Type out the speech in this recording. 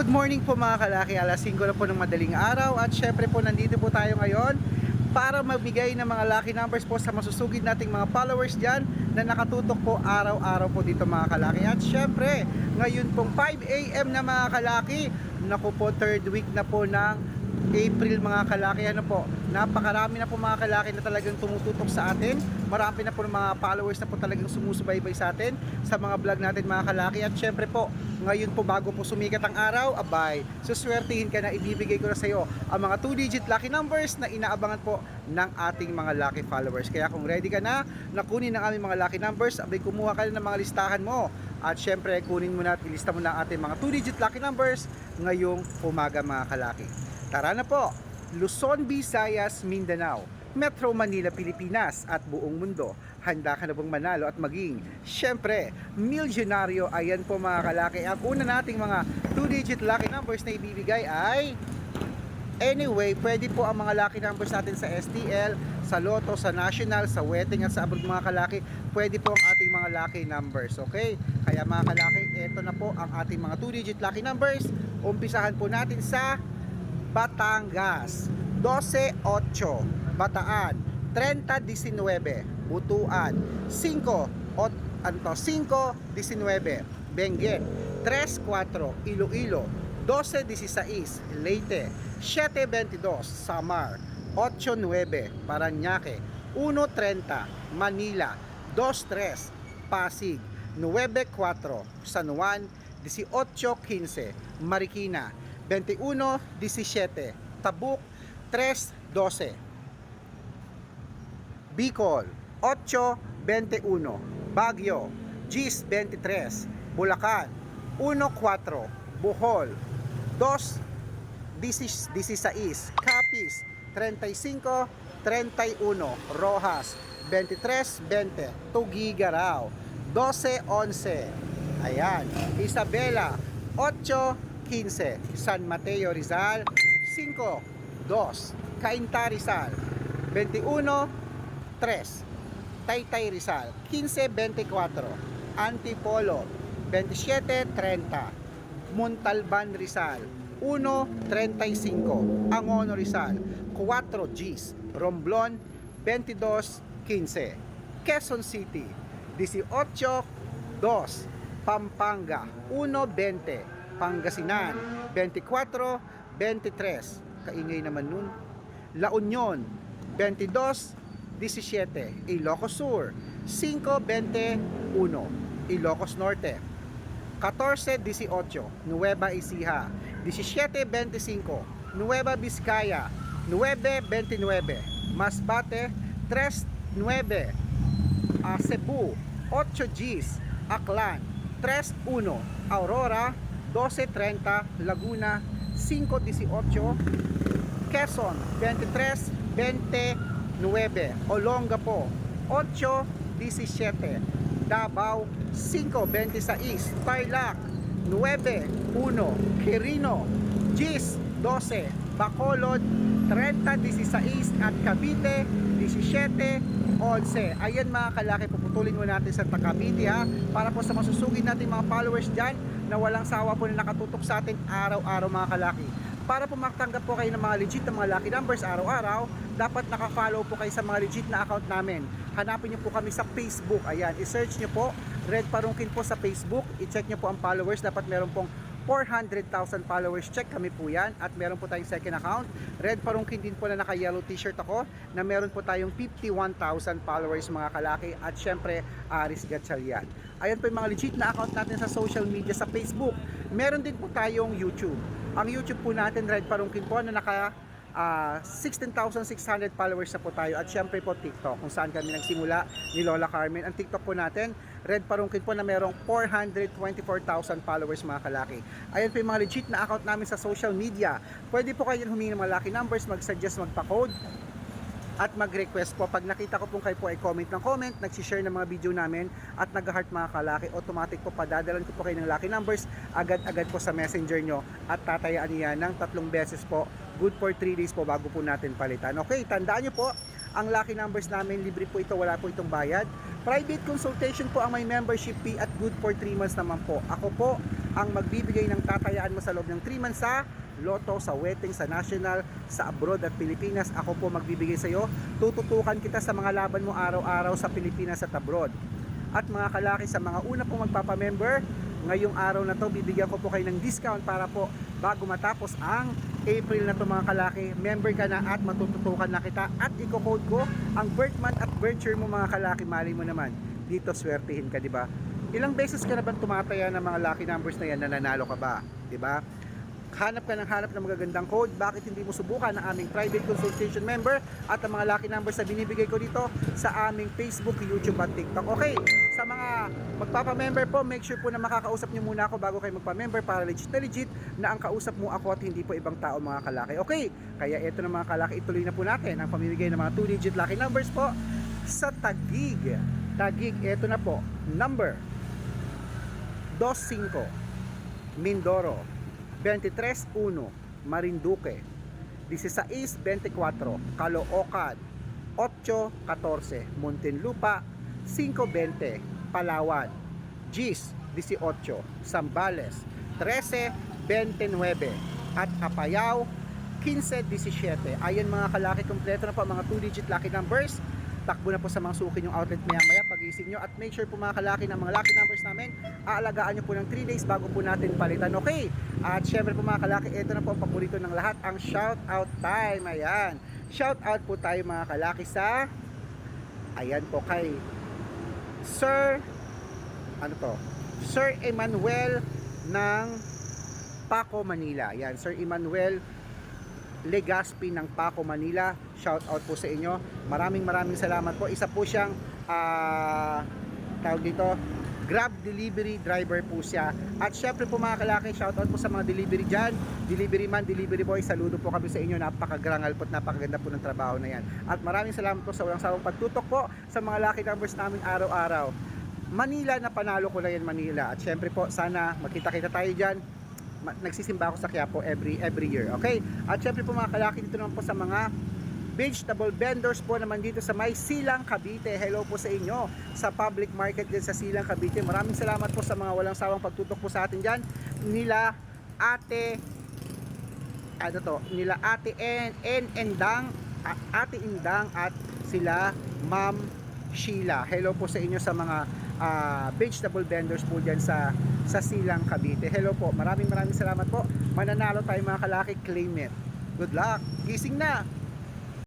Good morning po mga kalaki, alas 5 na po ng madaling araw at syempre po nandito po tayo ngayon para magbigay ng mga lucky numbers po sa masusugid nating mga followers dyan na nakatutok po araw-araw po dito mga kalaki. At syempre, ngayon pong 5am na mga kalaki, naku po third week na po ng April mga kalaki ano po napakarami na po mga kalaki na talagang tumututok sa atin. Marami na po ng mga followers na po talagang sumusubaybay sa atin sa mga vlog natin mga kalaki. At syempre po ngayon po bago po sumikat ang araw abay suswertihin ka na ibibigay ko na sa iyo ang mga 2 digit lucky numbers na inaabangan po ng ating mga lucky followers. Kaya kung ready ka na nakunin ang aming mga lucky numbers abay kumuha ka na ng mga listahan mo. At syempre kunin mo na at ilista mo na ang ating mga 2 digit lucky numbers ngayong umaga mga kalaki Tara na po! Luzon, Visayas, Mindanao, Metro Manila, Pilipinas at buong mundo. Handa ka na bang manalo at maging, syempre, milyonaryo. Ayan po mga kalaki. Ang una nating mga 2-digit lucky numbers na ibibigay ay Anyway, pwede po ang mga lucky numbers natin sa STL, sa Lotto, sa National, sa Wedding at sa abroad mga kalaki. Pwede po ang ating mga lucky numbers, okay? Kaya mga kalaki, ito na po ang ating mga 2-digit lucky numbers. Umpisahan po natin sa Batangas 12-8 Bataan 30-19 Butuan 5 ot, ano to, 5-19 Benguet 3-4 Iloilo 12-16 Leyte 7-22 Samar 8-9 Paranaque 1-30 Manila 2-3 Pasig 9-4 San Juan 18-15 Marikina 21-17 Tabuk 3-12 Bicol 8-21 Baguio Gis 23 Bulacan 1-4 Bohol 2-16 Capiz 35-31 Rojas 23-20 Tugigaraw 12-11 Ayan. Isabela 8-15 San Mateo Rizal. 5-2 Cainta Rizal. 21-3 Taytay Rizal. 15-24 Antipolo. 27-30 Montalban Rizal. 1.35 Angono Rizal. 4 Gs Romblon. 22.15 Quezon City. 18.2 Pampanga. 1.20 Pangasinan. 24.23 Kaingay naman nun. La Union 22.17 Ilocos Sur 5.21 Ilocos Norte 14-18 Nueva Ecija 17-25 Nueva Vizcaya 9-29 Masbate 3-9 ah, Cebu 8 Gs Aklan 3-1 Aurora 12-30 Laguna 5-18 Quezon 23-29 Olongapo 8-17 Davao 5.26 Tarlac 9.1 Quirino Gis 12 Bacolod 30.16 at Cavite 17.11 Ayan mga kalaki puputulin mo natin sa Cavite ha para po sa masusugid natin mga followers dyan na walang sawa po na nakatutok sa atin araw-araw mga kalaki para po makatanggap po kayo ng mga legit na mga lucky numbers araw-araw, dapat naka-follow po kayo sa mga legit na account namin. Hanapin niyo po kami sa Facebook. Ayan, i-search niyo po Red Parungkin po sa Facebook. I-check niyo po ang followers. Dapat meron pong 400,000 followers. Check kami po yan. At meron po tayong second account. Red Parungkin din po na naka-yellow t-shirt ako na meron po tayong 51,000 followers mga kalaki. At syempre, Aris Gatchalian. Ayan po yung mga legit na account natin sa social media sa Facebook. Meron din po tayong YouTube. Ang YouTube po natin, Red Parungkin po, na naka ah, 16,600 followers na po tayo. At syempre po TikTok, kung saan kami nagsimula ni Lola Carmen. Ang TikTok po natin, Red Parungkin po na merong 424,000 followers mga kalaki. Ayan po yung mga legit na account namin sa social media. Pwede po kayo humingi ng mga lucky numbers, mag-suggest, magpa-code at mag-request po. Pag nakita ko pong kayo po ay comment ng comment, nagsishare ng mga video namin at nag-heart mga kalaki, automatic po padadalan ko po kayo ng lucky numbers agad-agad po sa messenger nyo at tatayaan niya ng tatlong beses po. Good for 3 days po bago po natin palitan. Okay, tandaan nyo po, ang lucky numbers namin, libre po ito, wala po itong bayad. Private consultation po ang may membership fee at good for 3 months naman po. Ako po, ang magbibigay ng tatayaan mo sa loob ng 3 months sa Lotto, sa wedding, sa national, sa abroad at Pilipinas. Ako po magbibigay sa iyo. Tututukan kita sa mga laban mo araw-araw sa Pilipinas at abroad. At mga kalaki sa mga una pong magpapamember, ngayong araw na to bibigyan ko po kayo ng discount para po bago matapos ang April na to mga kalaki, member ka na at matututukan na kita at i-code ko ang birth month at birth mo mga kalaki, mali mo naman. Dito swertihin ka, di ba? Ilang beses ka na ba tumataya ng mga lucky numbers na yan na nanalo ka ba? Di ba? Hanap ka ng hanap ng magagandang code, bakit hindi mo subukan ang aming private consultation member at ang mga lucky numbers na binibigay ko dito sa aming Facebook, YouTube at TikTok. Okay, sa mga magpapa-member po, make sure po na makakausap nyo muna ako bago kayo magpa-member para legit na legit na ang kausap mo ako at hindi po ibang tao mga kalaki. Okay, kaya ito na mga kalaki, ituloy na po natin ang pamimigay ng mga 2-digit lucky numbers po sa Tagig. Tagig, ito na po, number 25 Mindoro 23-1 Marinduque. 16-24 Caloocan. 8-14 Muntinlupa. 5-20 Palawan. Gis 18 Sambales 13-29 at Apayao. 15-17 Ayan mga kalaki kompleto na po mga 2 digit lucky numbers takbo na po sa mga suki yung outlet maya maya pagising nyo at make sure po mga kalaki ng mga lucky numbers namin aalagaan nyo po ng 3 days bago po natin palitan. Okay? At syempre po mga kalaki ito na po ang paborito ng lahat ang shout out time. Ayan. Shout out po tayo mga kalaki sa ayan po kay Sir ano to? Sir Emmanuel ng Paco Manila. Yan Sir Emmanuel Legaspi ng Paco Manila. Shout out po sa inyo. Maraming maraming salamat po. Isa po siyang ah tawag dito Grab delivery driver po siya. At syempre po mga kalaki, shout out po sa mga delivery dyan. Delivery man, delivery boy, saludo po kami sa inyo. Napakagrangal po at napakaganda po ng trabaho na yan. At maraming salamat po sa walang sawang pagtutok po sa mga lucky numbers namin araw-araw. Manila na panalo ko na yan Manila. At syempre po, sana magkita-kita tayo dyan nagsisimba ako sa Quiapo every every year. Okay? At syempre po mga kalaki dito naman po sa mga vegetable vendors po naman dito sa may Silang Cavite. Hello po sa inyo sa public market din sa Silang Cavite. Maraming salamat po sa mga walang sawang pagtutok po sa atin diyan. Nila Ate ano to, nila Ate En, En Endang, Ate Indang at sila Ma'am Sheila. Hello po sa inyo sa mga ah, vegetable vendors po dyan sa sa Silang Cavite. Hello po. Maraming maraming salamat po. Mananalo tayo mga kalaki. Claim it. Good luck. Gising na.